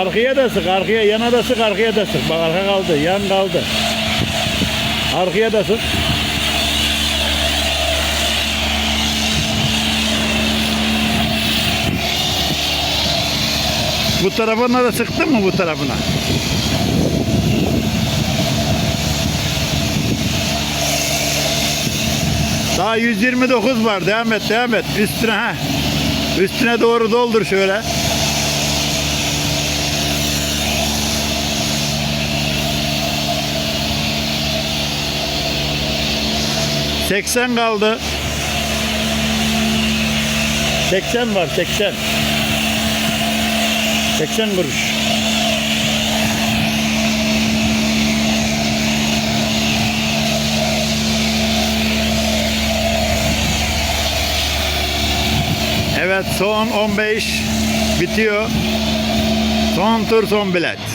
Arkaya da sık, arkaya, yana da sık, arkaya da. Bak arka kaldı, yan kaldı. Arkaya da. Bu tarafına da sıktın mı bu tarafına? Daha 129 var. Devam et, devam et. Üstüne ha. Üstüne doğru doldur şöyle. Seksen kaldı. 80 var 80. 80 kuruş. Evet son 15 bitiyor. Son tur son bilet.